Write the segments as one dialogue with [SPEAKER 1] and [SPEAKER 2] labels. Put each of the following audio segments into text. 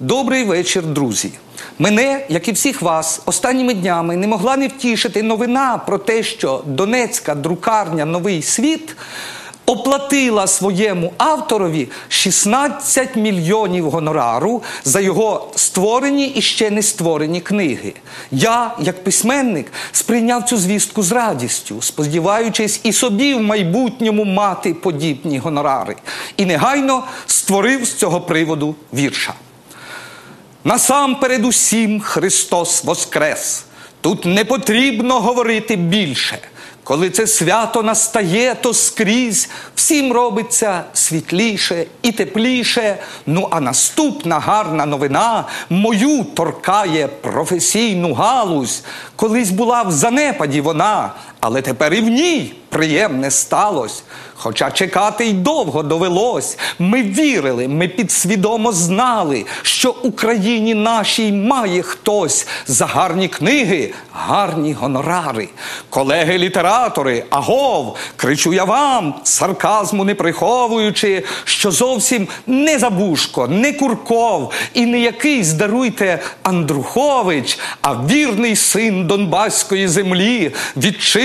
[SPEAKER 1] Добрий вечір, друзі. Мене, як і всіх вас, останніми днями не могла не втішити новина про те, що Донецька друкарня Новий світ оплатила своєму авторові 16 мільйонів гонорару за його створені і ще не створені книги. Я, як письменник, сприйняв цю звістку з радістю, сподіваючись і собі в майбутньому мати подібні гонорари, і негайно створив з цього приводу вірша. Насамперед усім Христос Воскрес. Тут не потрібно говорити більше. Коли це свято настає, то скрізь всім робиться світліше і тепліше. Ну а наступна гарна новина мою торкає професійну галузь. Колись була в занепаді вона, але тепер і в ній приємне сталось. Хоча чекати й довго довелось, ми вірили, ми підсвідомо знали, що Україні нашій має хтось за гарні книги, гарні гонорари. Колеги-літератори, агов, кричу я вам, сарказму не приховуючи, що зовсім не Забушко, не Курков і не якийсь, даруйте, Андрухович, а вірний син Донбаської землі,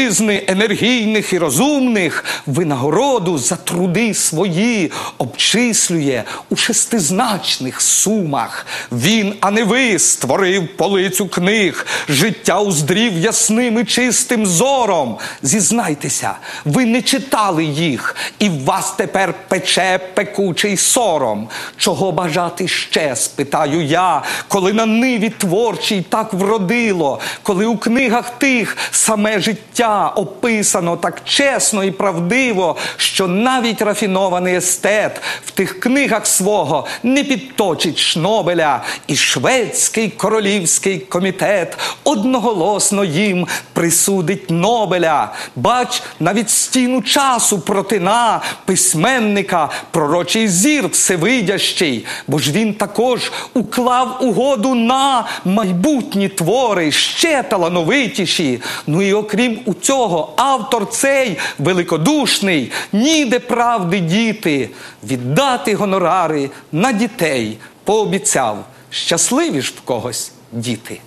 [SPEAKER 1] вітчизни енергійних і розумних, винагороду за труди свої обчислює у шестизначних сумах. Він, а не ви, створив полицю книг, життя уздрів ясним і чистим зором. Зізнайтеся, ви не читали їх, і в вас тепер пече пекучий сором. Чого бажати ще, спитаю я, коли на ниві творчій так вродило, коли у книгах тих саме описано так чесно і правдиво, що навіть рафінований естет в тих книгах свого не підточить Шнобеля, і шведський королівський комітет одноголосно їм присудить Нобеля. Бач, навіть стіну часу протина письменника, пророчий зір всевидящий, бо ж він також уклав угоду на майбутні твори, ще талановитіші. Ну і окрім у цього, автор цей великодушний, ніде правди діти, віддати гонорари на дітей пообіцяв. Щасливі ж в когось діти.